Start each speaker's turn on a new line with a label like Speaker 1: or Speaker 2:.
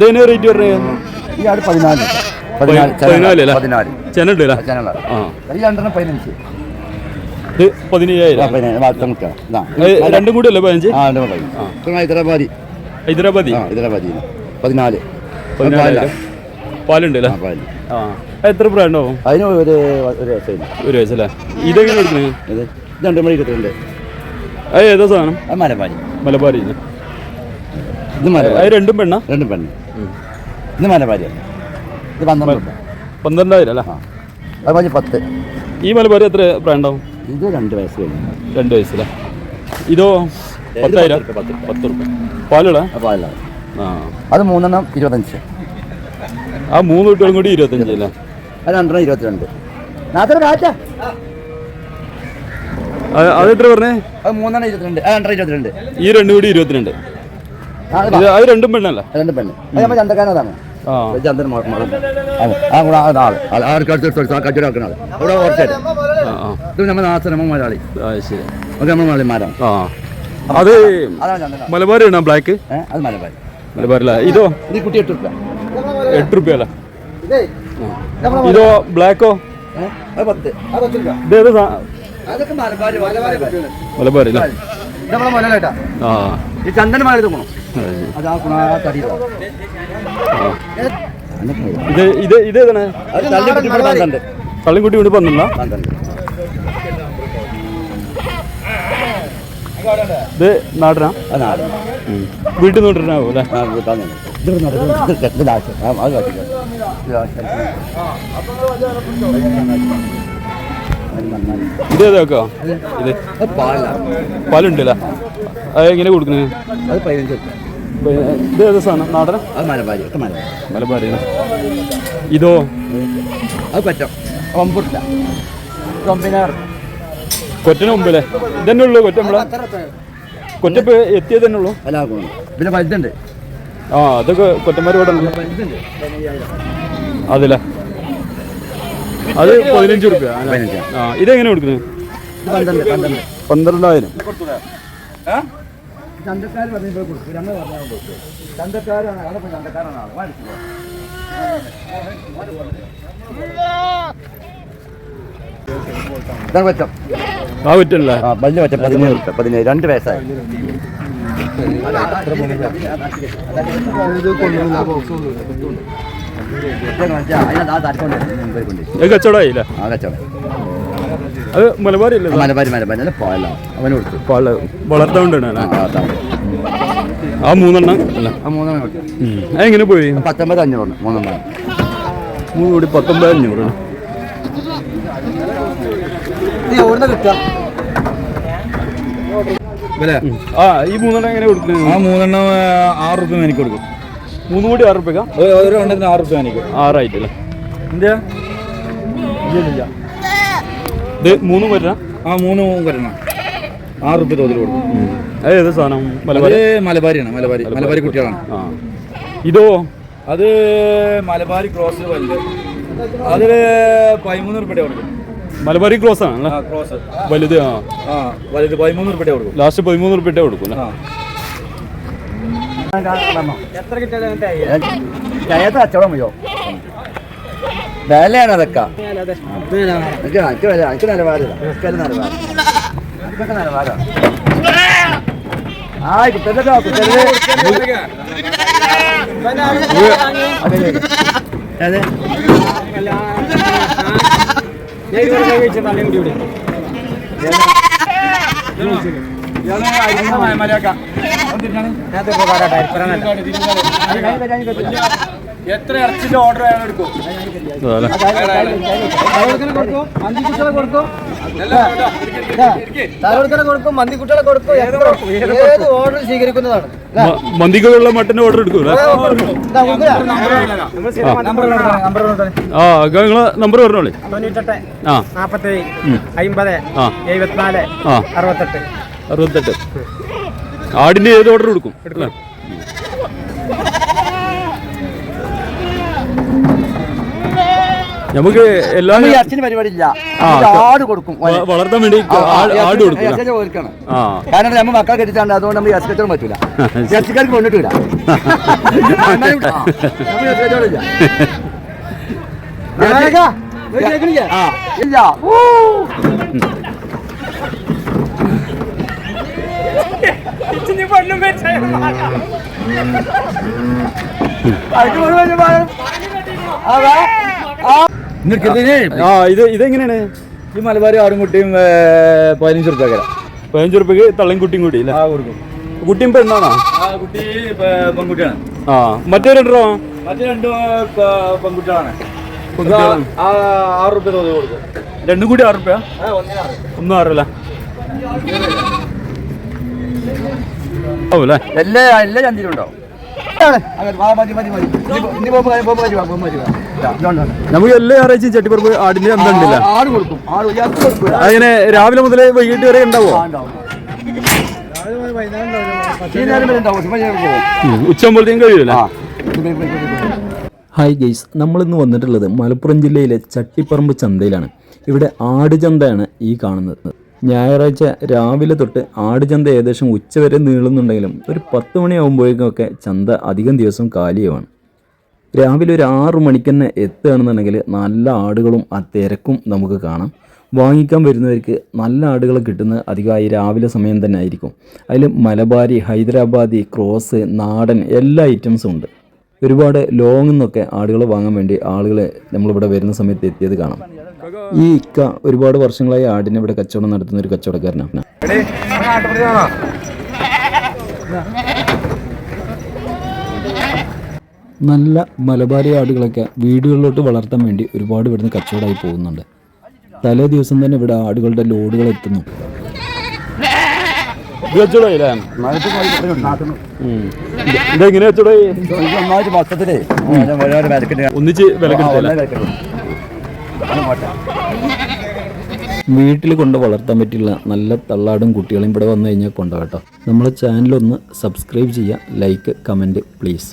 Speaker 1: ഇതിന് റേറ്റ്
Speaker 2: ഈ ആട് പതിനാല്.
Speaker 1: ചെനുണ്ട്
Speaker 2: രണ്ടെണ്ണം പതിനഞ്ച്.
Speaker 1: പതിനയ്യായിരം. രണ്ടും കൂടി അല്ലേ പതിനഞ്ച്?
Speaker 2: ഹൈദരാബാദി.
Speaker 1: ഹൈദരാബാദി?
Speaker 2: ഹൈദരാബാദി. പതിനാല്.
Speaker 1: പതിനാലായിരം പാലുണ്ട് അല്ലേ? എത്ര പ്രായം ഉണ്ടാവും?
Speaker 2: അതിന് ഒരു ഒരു
Speaker 1: വയസ്സല്ലേ? ഇതെങ്ങനെ എടുക്കുന്നത്
Speaker 2: ഇത് ഇത് രണ്ട് മണി
Speaker 1: ഇരുപത്തിരണ്ട് ഏതാ സാധനം?
Speaker 2: മലബാരി.
Speaker 1: മലബാരി ഇത്
Speaker 2: മലബാരി
Speaker 1: അത് രണ്ടും പെണ്ണ?
Speaker 2: രണ്ടും പെണ്ണ്. ഇത് മലബാരിയാണ് ഇത് പന്ത്രണ്ട്
Speaker 1: പന്ത്രണ്ടായിരം അല്ലേ?
Speaker 2: ആ. അത് മതി പത്ത്.
Speaker 1: ഈ മലബാരി എത്ര പ്രായണ്ടാവും
Speaker 2: ഇത് രണ്ട് വയസ്സ് കഴിഞ്ഞു.
Speaker 1: രണ്ട് വയസ്സല്ലേ ഇതോ പത്തായിരം?
Speaker 2: പത്ത്
Speaker 1: പത്ത് റുപ്യ. പാലുള്ള
Speaker 2: അല്ല
Speaker 1: ആ
Speaker 2: അത് മൂന്നെണ്ണം ഇരുപത്തഞ്ച്.
Speaker 1: ആ മൂന്ന് കുട്ടികളും കൂടി ഇരുപത്തഞ്ച് അല്ലേ?
Speaker 2: അത് രണ്ടെണ്ണം ഇരുപത്തിരണ്ട്.
Speaker 1: അതെത്ര പറഞ്ഞേ?
Speaker 2: അത് മൂന്നെണ്ണം ഇരുപത്തിരണ്ട്. ആ രണ്ടെണ്ണം ഇരുപത്തിരണ്ട്.
Speaker 1: ഈ രണ്ടും കൂടി ഇരുപത്തിരണ്ട്. ഇത് അത് രണ്ടും പെണ്ണല്ലേ?
Speaker 2: രണ്ട് പെണ്ണ്. അത് നമ്മൾ ചന്തക്കാരനാണ് മകൾ അതെ. ആ കൂടെ ആൾ. ആർക്ക് കച്ചവടം ആക്കുന്ന ആൾ അവിടെ കുറച്ചായിട്ട് ഇത് നമ്മൾ നാസനമ്മ മലയാളി.
Speaker 1: ശരി.
Speaker 2: അത് നമ്മൾ മലയാളിമാരാണ്.
Speaker 1: ആ. അത് ആണോ ബ്ലാക്ക്?
Speaker 2: അത് മലബാരി.
Speaker 1: മലബാരില്ല ഇതോ?
Speaker 2: ഇത് കുട്ടി എട്ട് റുപ്യ
Speaker 1: എട്ട് റുപ്യ അല്ലേ ഇതോ ബ്ലാക്കോ?
Speaker 2: ഏഹ് നമ്മളെ
Speaker 1: ആ.
Speaker 2: ഈ ചന്ദന മല
Speaker 1: അത്
Speaker 2: ആ കുണ.
Speaker 1: ഇത് ഇത് ഇത് ഏതാണ്? തള്ളിക്കുട്ടി കൊണ്ട് പന്ത്രണ്ട്. ഇത് നാടനാ. വീട്ടിൽ നിന്ന് കൊണ്ടിരുന്നാവോ അല്ലേ
Speaker 2: ഇത് ഇത്
Speaker 1: ഏതാക്കോ? ഇത് പാലുണ്ട് അല്ലേ അത് എങ്ങനെ കൊടുക്കുന്നത്
Speaker 2: അത് പതിനഞ്ച്
Speaker 1: ഇത് ഏതാ സാധനം? നാടന?
Speaker 2: അത് മലബാരി മലബാരി
Speaker 1: ഇതോ?
Speaker 2: അത് പറ്റും ഒമ്പുട്ട ഒമ്പതിനാറ്
Speaker 1: കൊറ്റന് മുമ്പല്ലേ ഇതന്നെ ഉള്ളൂ കൊറ്റ നമ്മളെ? കൊറ്റപ്പ് എത്തിയത് തന്നെ ഉള്ളൂ?
Speaker 2: പിന്നെ വലുതുണ്ട്.
Speaker 1: ആ അതൊക്കെ കൊറ്റന്മാർ ഇവിടെ ഉണ്ട് അതില്ല അത് പതിനഞ്ച് റുപ്യ. ആ ഇതെങ്ങനെ കൊടുക്കുന്നത് പന്ത്രണ്ടായിരം
Speaker 2: ചന്തക്കാർ പറഞ്ഞപ്പോൾ കൊടുക്കും ഞങ്ങൾ പറഞ്ഞാൽ കൊടുക്കും ചന്തക്കാരാണ് അവിടെ പോയി ചന്തക്കാരാണ് ആൾ വാടിച്ചു ഇതാണ് പറ്റം
Speaker 1: ആ പറ്റല്ലേ
Speaker 2: ആ വലിയ പറ്റം പതിനേഴ് റുപ്യ പതിനേഴ് രണ്ട് വയസ്സായി
Speaker 1: കച്ചവടമായില്ല അത് മലബാരി
Speaker 2: മലബാരി. അവന് കൊടുത്തു.
Speaker 1: പാൽ വളർത്താണ്ടാണ്
Speaker 2: ആ ആ, അതാണ്.
Speaker 1: മൂന്നെണ്ണം അല്ല?
Speaker 2: ആ മൂന്നെണ്ണം കൊടുത്തു.
Speaker 1: ഉം. പോയി?
Speaker 2: പത്തൊമ്പത് അഞ്ഞൂറ് മൂന്നെണ്ണം.
Speaker 1: മൂന്ന് കൂടി പത്തൊമ്പത് അഞ്ഞൂറ്. ആ ഈ മൂന്നെണ്ണം എങ്ങനെ കൊടുക്കുന്നത്
Speaker 3: ആ മൂന്നെണ്ണം ആറ് റുപ്യ എനിക്ക് കൊടുക്കും.
Speaker 1: മൂന്ന് കൂടി ആറ് റുപ്യക്ക
Speaker 3: ഒരു- എണ്ണത്തിന് ആറ് റുപ്യ എനിക്ക്.
Speaker 1: ആറായിട്ടല്ലേ
Speaker 3: എന്താ
Speaker 1: ഇത് മൂന്ന് വരാം
Speaker 3: ആ മൂന്ന് വരണം. ആറ് റുപ്യ തോതിൽ കൊടുക്കും.
Speaker 1: അത് ഏത് സാധനം? മലബാരി
Speaker 3: മലബാരിയാണ് മലബാരി. മലബാരി കുട്ടികളാണ്.
Speaker 1: ഇതോ?
Speaker 3: അത് മലബാരി ക്രോസ് വലുത്. അതിൽ പതിമൂന്ന് റുപ്യ കൊടുക്കും.
Speaker 1: മലബാരി ക്രോസ്
Speaker 3: ആണ് ക്രോസ്.
Speaker 1: വലുത് ആ.
Speaker 3: ആ വലുത് പതിമൂന്ന് റുപ്യ കൊടുക്കും.
Speaker 1: ലാസ്റ്റ് പതിമൂന്ന് റുപ്യ കൊടുക്കും അല്ലേ
Speaker 3: ആ
Speaker 2: കച്ചവടം മതിയോ വിലയാണ് അതൊക്കെ എനിക്ക് വില എനിക്ക് നിലവാരമില്ല നിലവാരം ഇതൊക്കെ നിലവാരമാണ് ആ കുട്ടല്ലേ കുട്ടല്ലേ അതെ
Speaker 3: എത്ര ഇറച്ചിന്റെ ഓർഡർ എടുക്കും.
Speaker 1: അതല്ലേ
Speaker 2: കൊടുക്കും മന്തി കുട്ടികളെ കൊടുക്കും ഏത് ഓർഡർ സ്വീകരിക്കുന്നതാണ്
Speaker 1: മന്തിക്കുള്ള മട്ടൻ ഓർഡർ എടുക്കൂല ആ. നിങ്ങളെ നമ്പർ പറഞ്ഞോളി
Speaker 4: തൊണ്ണൂറ്റെട്ട്
Speaker 1: ഉം.
Speaker 4: അമ്പത് എഴുപത്തിനാല് അറുപത്തെട്ട്.
Speaker 1: അറുപത്തെട്ട്. ആടിന്റെ ഏത് ഓർഡർ കൊടുക്കും നമുക്ക് എല്ലാ
Speaker 2: ഇറച്ചിന് പരിപാടി ഇല്ല ആട് കൊടുക്കും.
Speaker 1: വളർത്താൻ വേണ്ടി ആട് കൊടുക്കും
Speaker 2: കാരണം നമ്മൾ മക്കളെ കെട്ടിച്ചാണ്ട് അതുകൊണ്ട് നമ്മൾ ഇറച്ചിക്കച്ചവടം പറ്റൂല. ഇറച്ചിക്കാർക്ക് കൊണ്ടിട്ടില്ല ഇല്ല ഞാനൊക്കെ കേൾക്കണില്ലേ? ആ, ഇല്ല ഊ. അതിന് മുഴുവൻ ഞാൻ പറയാം. ആ, വാ. ആ. നിനക്കിതിന്
Speaker 1: ആ ഇത് ഇതെങ്ങനെയാണ്?
Speaker 2: ഈ മലബാരി ആറും കുട്ടിയും പതിനഞ്ച് റുപ്യ
Speaker 1: പതിനഞ്ച് റുപ്യക്ക് തള്ളയും കുട്ടിയും കൂടി
Speaker 2: ആ കൊടുക്കും.
Speaker 1: കുട്ടിയും പെണ്ണാണോ
Speaker 2: ആ കുട്ടി പെൺകുട്ടിയാണ്.
Speaker 1: ആ മറ്റേ രണ്ടോ
Speaker 2: മറ്റേ രണ്ടും പെൺകുട്ടികളാണ്. ആറ് റുപ്യ തോന്നി കൊടുക്കും.
Speaker 1: രണ്ടും കൂടി ആറ്. റുപ്യ ഒന്നും ആറല്ല?
Speaker 2: എല്ലാ എല്ലാ ചന്തിയിലും ഉണ്ടാവും
Speaker 1: നമുക്ക് എല്ലാ ഞായറാഴ്ചയും ചട്ടിപ്പറമ്പ് ആടിന്റെ എന്താ ഉണ്ടല്ല?
Speaker 2: ആട് കൊടുക്കും. ആട് ഇയാൾക്ക് കൊടുക്കും.
Speaker 1: അങ്ങനെ രാവിലെ മുതൽ വൈകിട്ട് വരെ ഉണ്ടാവോ? ഉച്ചമ്പോഴത്തേക്കും കഴിയൂല.
Speaker 4: ഹായ് ഗെയ്സ് നമ്മളിന്ന് വന്നിട്ടുള്ളത് മലപ്പുറം ജില്ലയിലെ ചട്ടിപ്പറമ്പ് ചന്തയിലാണ്. ഇവിടെ ആട് ആടുചന്തയാണ് ഈ കാണുന്നത്. ഞായറാഴ്ച രാവിലെ തൊട്ട് ആടുചന്ത ഏകദേശം ഉച്ചവരെ നീളുന്നുണ്ടെങ്കിലും ഒരു പത്ത് മണിയാകുമ്പോഴേക്കൊക്കെ ചന്ത അധികം ദിവസം കാലിയുമാണ് രാവിലെ ഒരു ആറ് മണിക്ക് തന്നെ എത്തുകയാണെന്നുണ്ടെങ്കിൽ നല്ല ആടുകളും ആ തിരക്കും നമുക്ക് കാണാം. വാങ്ങിക്കാൻ വരുന്നവർക്ക് നല്ല ആടുകൾ കിട്ടുന്നത് അധികമായി രാവിലെ സമയം തന്നെ ആയിരിക്കും. അതിൽ മലബാരി ഹൈദരാബാദി ക്രോസ് നാടൻ എല്ലാ ഐറ്റംസും ഉണ്ട്. ഒരുപാട് ലോങ്ങിൽ നിന്നൊക്കെ ആടുകൾ വാങ്ങാൻ വേണ്ടി ആളുകൾ നമ്മളിവിടെ വരുന്ന സമയത്ത് എത്തിയത് കാണാം. ഈ ഇക്ക ഒരുപാട് വർഷങ്ങളായി ആടിനെ ഇവിടെ കച്ചവടം നടത്തുന്ന ഒരു കച്ചവടക്കാരനാണ്. നല്ല മലബാരി ആടുകളൊക്കെ വീടുകളിലോട്ട് വളർത്താൻ വേണ്ടി ഒരുപാട് ഇവിടുന്ന് കച്ചവടമായി പോകുന്നുണ്ട്. തലേ ദിവസം തന്നെ ഇവിടെ ആടുകളുടെ ലോഡുകൾ എത്തുന്നു.
Speaker 1: ഒന്നിച്ച്
Speaker 4: വീട്ടിൽ കൊണ്ട് വളർത്താൻ പറ്റിയുള്ള നല്ല തള്ളാടും കുട്ടികളും ഇവിടെ വന്നു കഴിഞ്ഞാൽ കൊണ്ടുപോകട്ടോ നമ്മളെ ചാനലൊന്ന് സബ്സ്ക്രൈബ് ചെയ്യുക ലൈക്ക് കമന്റ് പ്ലീസ്